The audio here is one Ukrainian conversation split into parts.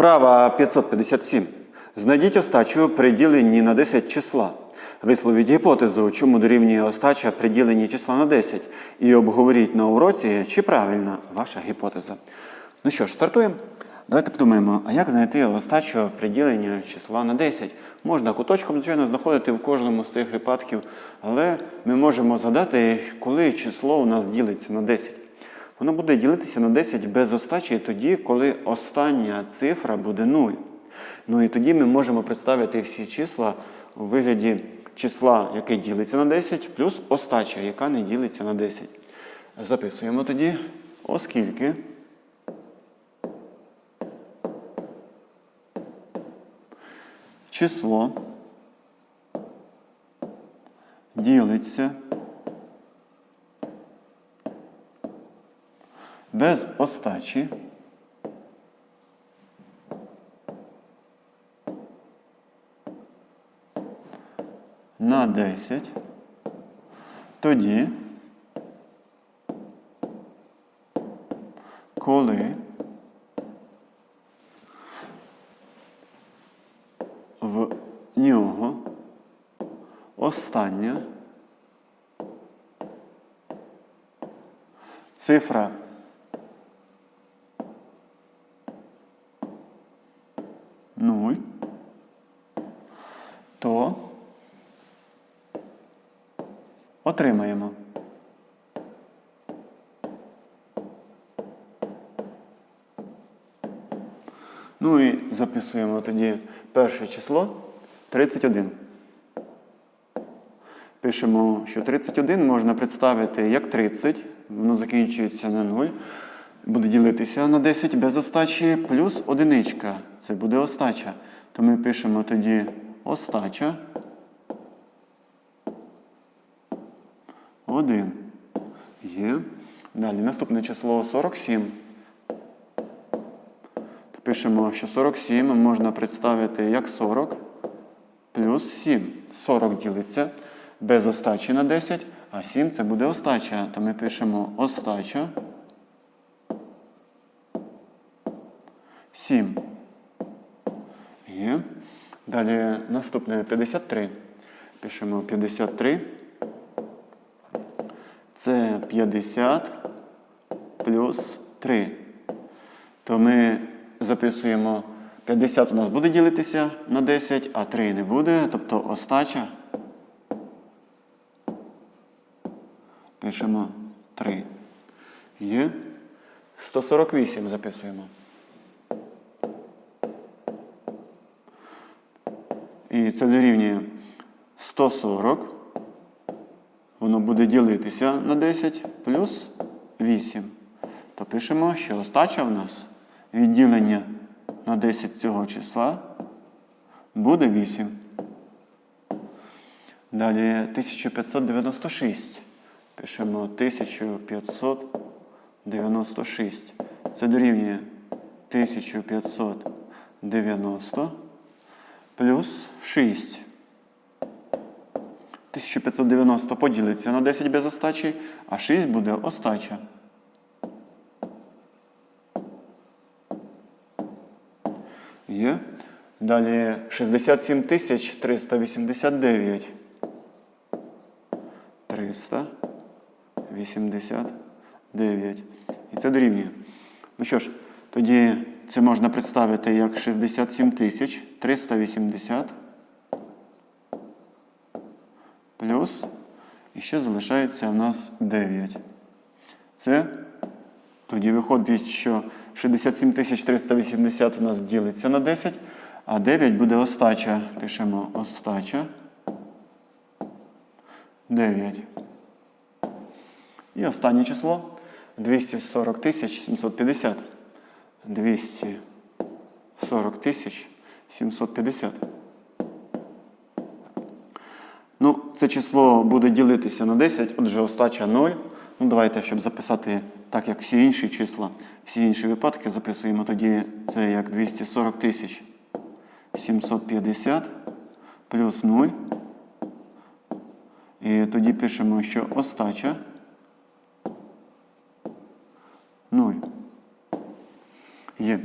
Вправа 557. Знайдіть остачу при діленні на 10 числа. Висловіть гіпотезу, чому дорівнює остача при діленні числа на 10. І обговоріть на уроці, чи правильна ваша гіпотеза. Ну що ж, стартуємо. Давайте подумаємо, а як знайти остачу при діленні числа на 10? Можна куточком, звичайно, знаходити в кожному з цих випадків, але ми можемо згадати, коли число у нас ділиться на 10. Воно буде ділитися на 10 без остачі тоді, коли остання цифра буде 0. Ну і тоді ми можемо представити всі числа у вигляді числа, яке ділиться на 10, плюс остача, яка не ділиться на 10. Записуємо тоді, оскільки число ділиться без остачі. На 10. Тоді, коли в нього остання цифра нуль, то отримаємо. Ну і записуємо тоді перше число 31. Пишемо, що 31 можна представити як 30, воно закінчується на 0, буде ділитися на 10 без остачі, плюс одиничка. Це буде остача. То ми пишемо тоді остача. 1. Є. Далі наступне число 47. Пишемо, що 47 можна представити як 40 плюс 7. 40 ділиться без остачі на 10, а 7 це буде остача. То ми пишемо остача 7. Є. Далі наступне 53. Пишемо 53. Це 50 плюс 3. То ми записуємо 50 у нас буде ділитися на 10, а 3 не буде, тобто остача. Пишемо 3. Є. 148 записуємо. І це дорівнює 140. Воно буде ділитися на 10 плюс 8. То пишемо, що остача в нас відділення на 10 цього числа буде 8. Далі 1596. Пишемо 1596. Це дорівнює 1590 плюс 6. 1590 поділиться на 10 без остачі, а 6 буде остача. Є. Далі 67 тисяч 389. 389. І це дорівнює. Ну що ж, тоді це можна представити як 67 тисяч 380 плюс. І ще залишається в нас 9. Це тоді виходить, що 67 380 у нас ділиться на 10, а 9 буде остача. Пишемо остача. 9. І останнє число 240 тисяч 750. 240 тисяч 750. Ну, це число буде ділитися на 10, отже, остача 0. Ну, давайте, щоб записати так, як всі інші числа, всі інші випадки, записуємо тоді це як 240 тисяч 750 плюс 0. І тоді пишемо, що остача 0. Є.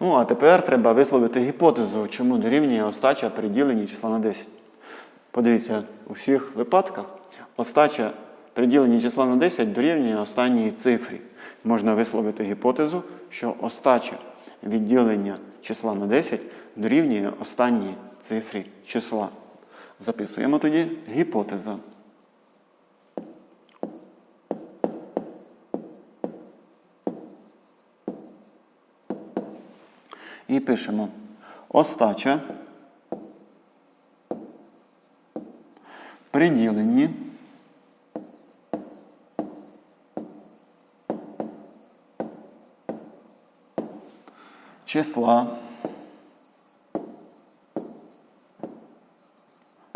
Ну, а тепер треба висловити гіпотезу, чому дорівнює остача при діленні числа на 10. Подивіться, у всіх випадках остача при діленні числа на 10 дорівнює останній цифрі. Можна висловити гіпотезу, що остача від ділення числа на 10 дорівнює останній цифрі числа. Записуємо тоді гіпотеза. І пишемо. Остача. При діленні числа.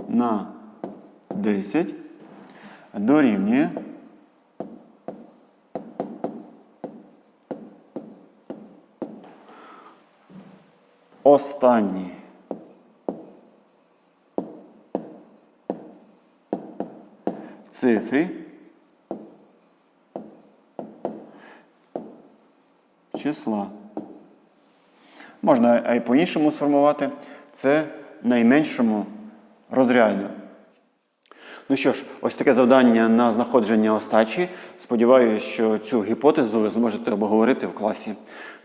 На 10 дорівнює останній цифрі числа. Можна і по-іншому сформувати. Це найменшому розряду. Ну що ж, ось таке завдання на знаходження остачі. Сподіваюся, що цю гіпотезу ви зможете обговорити в класі.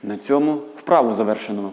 На цьому вправу завершено.